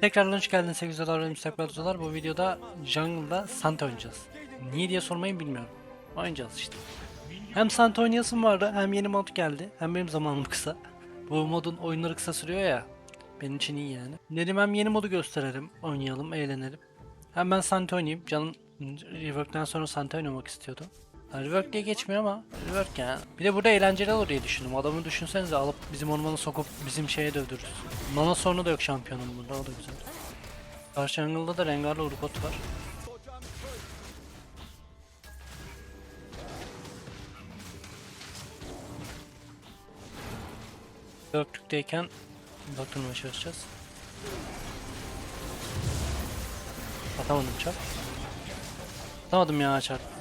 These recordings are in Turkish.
Tekrardan hoş geldiniz sevgili izleyiciler ve müstakbel. Bu videoda jungle'da Santa oynayacağız. Niye diye sormayı bilmiyorum. Oynayacağız işte. Hem Santa oynayasım vardı hem yeni mod geldi. Hem benim zamanım kısa. Bu modun oyunları kısa sürüyor ya. Benim için iyi yani. Dedim hem yeni modu gösterelim, oynayalım, eğlenelim. Hem ben Santa oynayayım. Canım Rework'ten sonra Santa oynamak istiyordu. Rework diye geçmiyor ama Rework ya. Bir de burada eğlenceli olur diye düşündüm. Adamı düşünsenize alıp bizim ormana sokup bizim şeye dövdürürüz. Mana sorunu da yok şampiyonun burada o da güzel. Karşı jungle'da da Rengar'la Urgot var. Dörtlükteyken bakılmaya çalışacağız. Atamadım çarp. Atamadım ya çarp.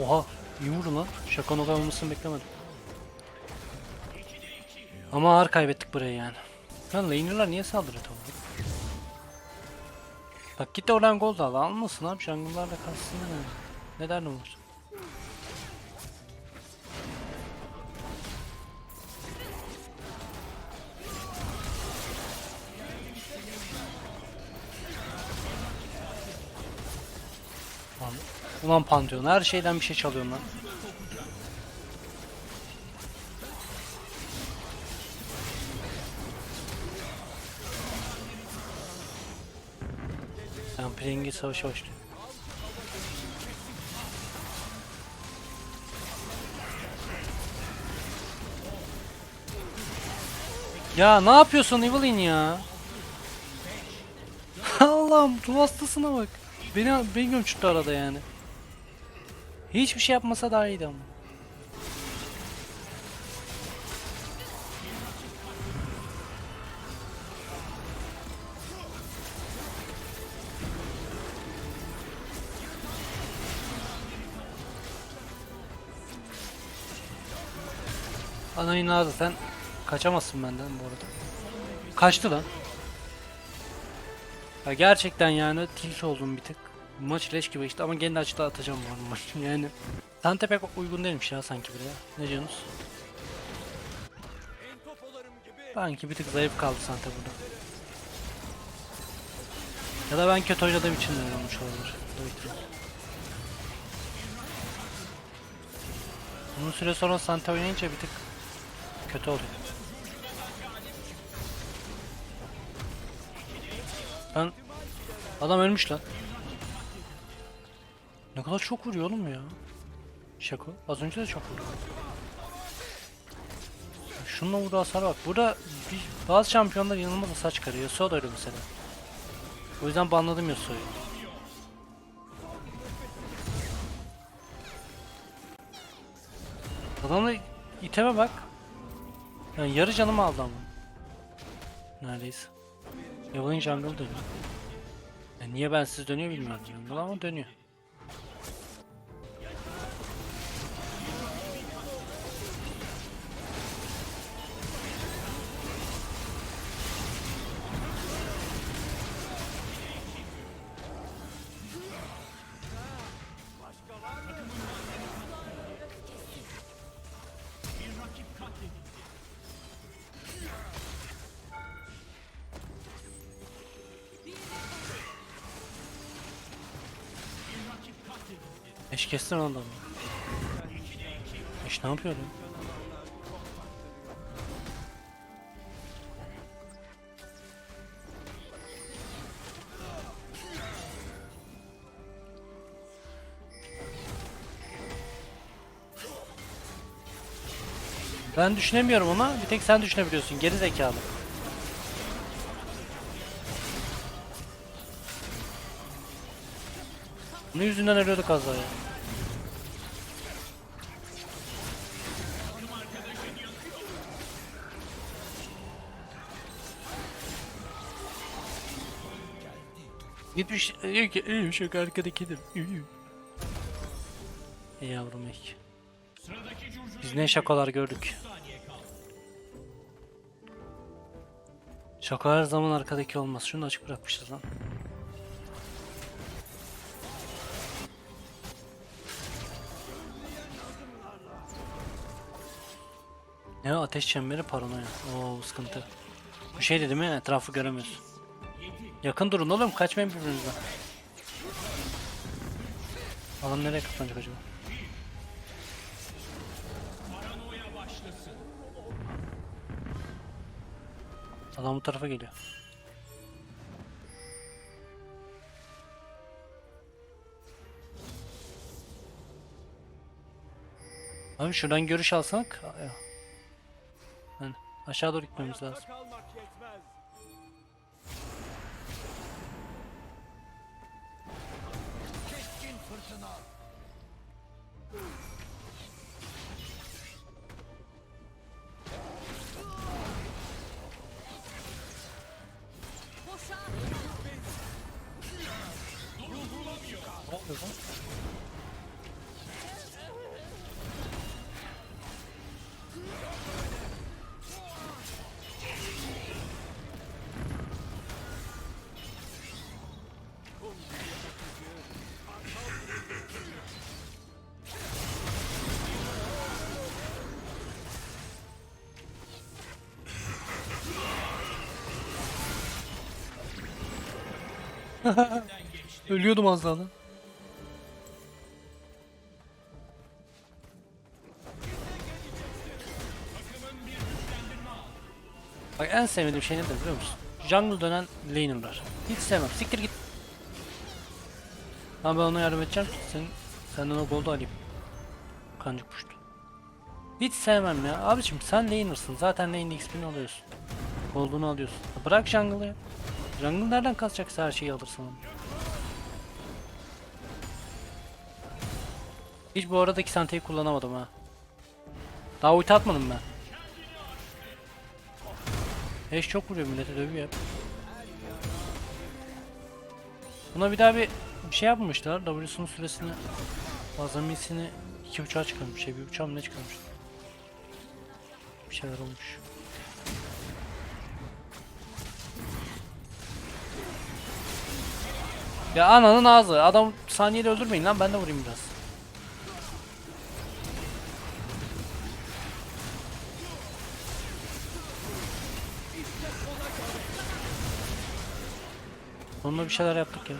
Oha iyi vurdu lan. Şaka noka olmasını beklemedim. Ama ağır kaybettik burayı yani. Lan laner'lar niye saldırıyor tam olarak? Bak git oradan gol da al. Almasın abi jungle'larla kalsın yani. Ne der ne olur. Lan, Ulan Pantheon her şeyden bir şey çalıyorum lan. Ben Pring'i savaşa başlıyorum. Ya ne yapıyorsun Evelyn ya? Allah'ım ruh hastasına bak. Beni, beni gömçürdü arada yani. Hiçbir şey yapmasa daha iyiydi ama. Ana inadı sen kaçamazsın benden bu arada. Kaçtı lan. Ya gerçekten yani tilt oldum bir tık. Maç leş gibi işte ama kendi açıda atacağım bu maçı yani. Sante pek uygun değilmiş ya sanki buraya. Ne diyorsunuz? Sanki bir tık zayıf kaldı Sante burada. Ya da ben kötü oynadığım için de olmuş olabilir. Bu da ihtimal. Uzun süre sonra Sante oynayınca bir tık kötü oluyor. Ben adam ölmüş lan. Ne kadar çok vuruyor oğlum ya. Şaka. Az önce de çok vurdu. Şununla vurduğu hasar bak. Burada bir, bazı şampiyonlar inanılmaz hasar çıkarıyor. Yasuo da öyle mesela. O yüzden banladım Yasuo'yu. Adamla iteme bak. Yani yarı canımı aldı ama. Neredeyse. Evelyn jungle dönüyor. Yani niye ben siz dönüyor bilmiyorum jungle ama dönüyor. Eş kestin adamı. Eş ne yapıyor? Ben düşünemiyorum ama bir tek sen düşünebiliyorsun geri zekalı. Bunun yüzünden ölüyorduk az daha ya. Gitmiş diyor ki iyiyim şu arkada kedim. Ey yavrum ek. Biz ne şakalar gördük. Şaka her zaman arkadaki olmaz. Şunu açık bırakmışız lan. Ne ateş çemberi paranoya. Oo sıkıntı. Bu şey değil mi? Etrafı göremiyorsun. Yakın durun oğlum kaçmayın birbirinizden. Adam nereye kapanacak acaba? Adam bu tarafa geliyor. Abi şuradan görüş alsak. Ya. Yani aşağı doğru gitmemiz lazım. Listen up. 어, 대성? Ölüyordum az daha lan. Bak en sevmediğim şey nedir biliyor musun? Jungle dönen laner'lar. Hiç sevmem. Siktir git. Ama ben ona yardım edeceğim. Sen, senden o gold'u alayım. Kancık puştu. Hiç sevmem ya. Abiciğim sen laner'sın. Zaten lane XP'ni alıyorsun. Gold'unu alıyorsun. Bırak jungle'ı. Jungle nereden kasacaksa her şeyi alırsın. Hiç bu aradaki santeyi kullanamadım ha. Daha ulti atmadım ben. Eş çok vuruyor millete dövüyor. Buna bir daha bir, bir şey yapmamışlar. W'sunun süresini azamisini 2.5'a çıkarmış. Şey 1.5'a mı ne çıkarmış? Bir şeyler olmuş. Ya ananın ağzı. Adam saniyede öldürmeyin lan ben de vurayım biraz. Onunla bir şeyler yaptık ya.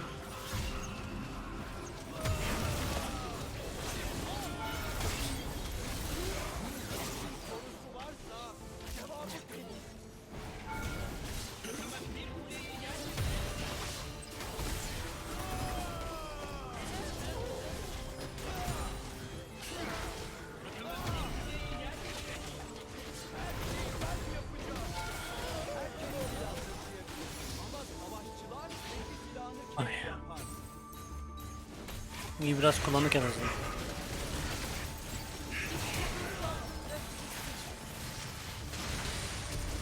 İyi biraz kullandık en azından.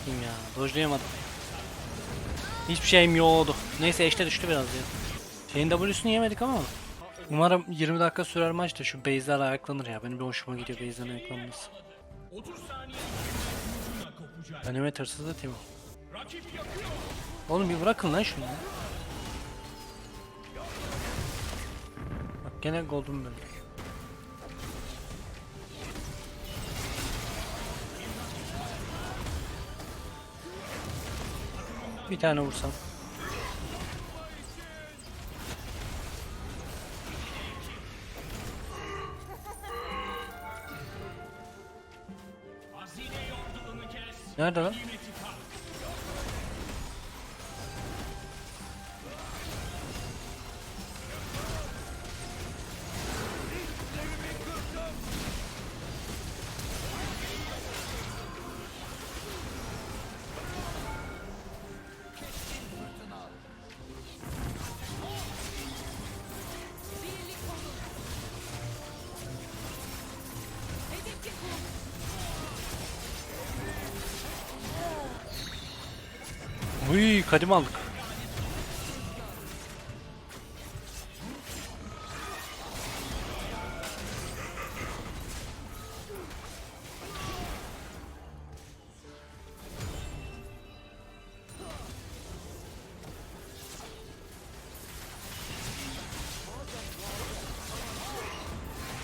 Kim ya? Dojlayamadım. Hiçbir şeyim yoktu. Neyse eşte düştü biraz ya. Şeyin W'sunu yemedik ama. Umarım 20 dakika sürer maç da şu base'ler ayaklanır ya. Benim bir hoşuma gidiyor base'lerin ayaklanması. Anime tırsızı Timo. Oğlum bir bırakın lan şunu. Gene golden böyle. Bir tane vursam. Nerede lan? Uy kadim aldık.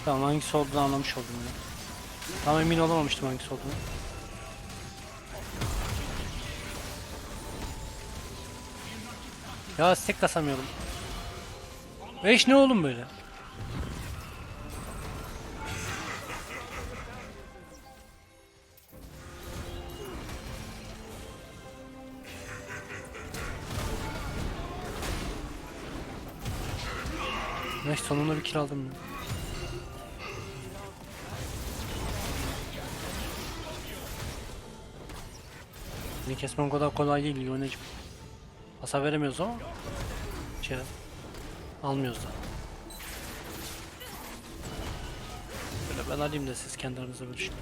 Tamam hangisi olduğunu anlamış oldum ya. Tam emin olamamıştım hangisi olduğunu. Ya stack kasamıyorum. Beş ne oğlum böyle? Neyse sonunda bir kill aldım. ya. Beni kesmem kadar kolay değil Yöneciğim. Hasar veremiyoruz ama şey almıyoruz da. Böyle ben alayım da siz kendi aranızda bölüşün.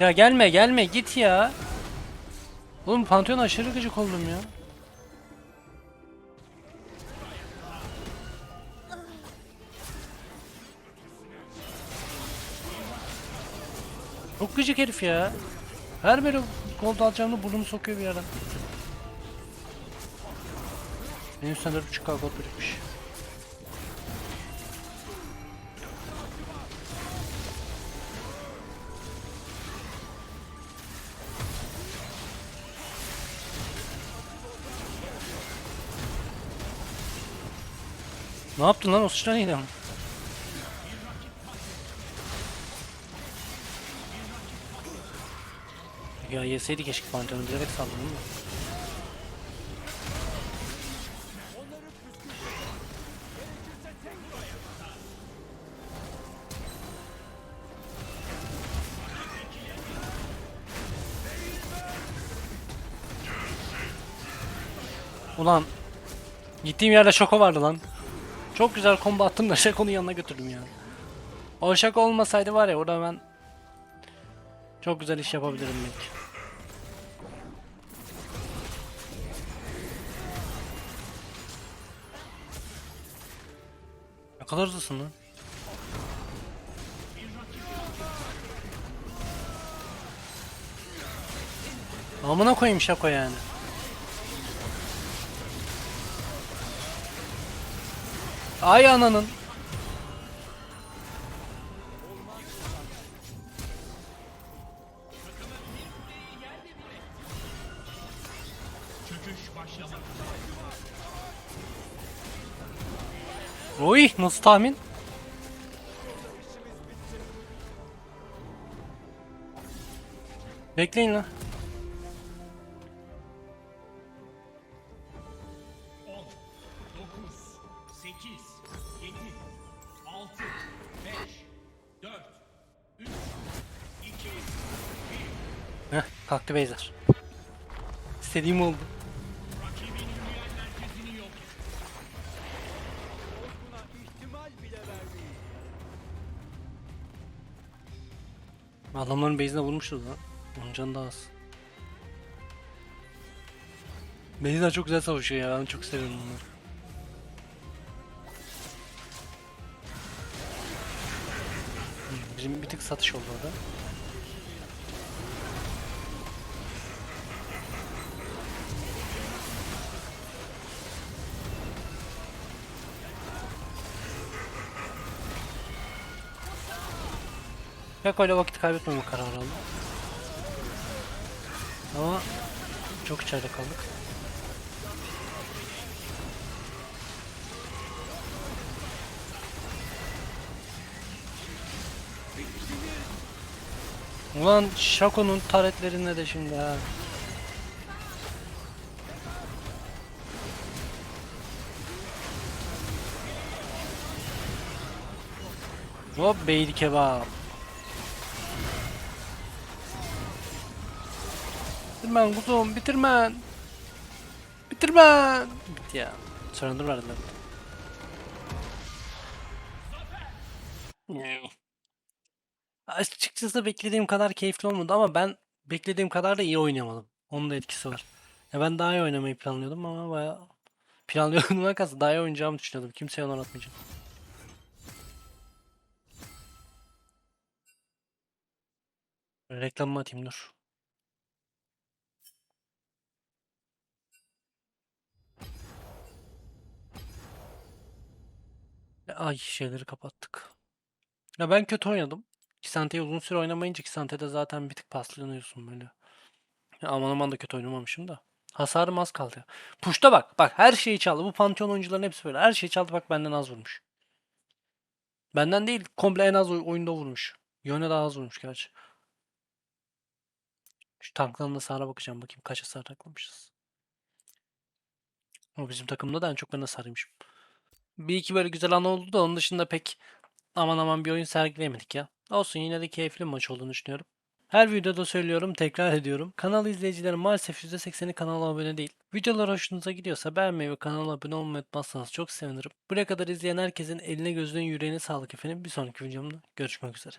Ya gelme gelme git ya. Oğlum Pantheon aşırı gıcık oldum ya. Çok gıcık herif ya. Her böyle gold alacağımda burnumu sokuyor bir yerden. Benim 4.5k gold birikmiş. Ne yaptın lan o sıçra neydi ama? Ya yeseydi keşke pantheonu bilerek saldım mi? Ulan Gittiğim yerde şoko vardı lan. Çok güzel combo attım da şakonun yanına götürdüm ya. O şaka olmasaydı var ya orada ben çok güzel iş yapabilirim belki. Kadar hızlısın lan. Amına koyayım şako yani. Ay ananın. Oy nasıl tahmin? Bekleyin lan. 10, 9, 8, 7, 6, 5, 4, 3, 2, Heh kalktı Beyzer. İstediğim oldu. Adamların base'ine vurmuşuz lan. Onun canı daha az. Beyzer çok güzel savaşıyor ya. Ben çok seviyorum onları. Bizim bir tık satış oldu orada. Pek öyle vakit kaybetmeme kararı aldım. Ama çok içeride kaldık. Ulan Shaco'nun taretlerine de şimdi ha. Hop beyli kebap. Bitirmen kuzum bitirmen. Bitirmen. Bitti ya. Surrender verdiler. Açıkçası beklediğim kadar keyifli olmadı ama ben beklediğim kadar da iyi oynayamadım. Onun da etkisi var. Ya ben daha iyi oynamayı planlıyordum ama bayağı planlıyordum kalsın daha iyi oynayacağımı düşünüyordum. Kimseye onu atmayacağım. Reklamımı atayım dur. Ay şeyleri kapattık. Ya ben kötü oynadım. Kisante'yi uzun süre oynamayınca Kisante'de zaten bir tık paslanıyorsun böyle. Ya aman aman da kötü oynamamışım da. Hasarım az kaldı. Puşta bak. Bak her şeyi çaldı. Bu Pantheon oyuncuların hepsi böyle. Her şeyi çaldı bak benden az vurmuş. Benden değil komple en az oy- oyunda vurmuş. Yone daha az vurmuş gerçi. Şu tankların hasara bakacağım bakayım kaç hasar taklamışız. O bizim takımda da en çok ben hasarıymışım. Bir iki böyle güzel an oldu da onun dışında pek aman aman bir oyun sergileyemedik ya. Olsun yine de keyifli maç olduğunu düşünüyorum. Her videoda söylüyorum, tekrar ediyorum. Kanal izleyicilerim maalesef %80'i kanala abone değil. Videolar hoşunuza gidiyorsa beğenmeyi ve kanala abone olmayı unutmazsanız çok sevinirim. Buraya kadar izleyen herkesin eline gözüne yüreğine sağlık efendim. Bir sonraki videomda görüşmek üzere.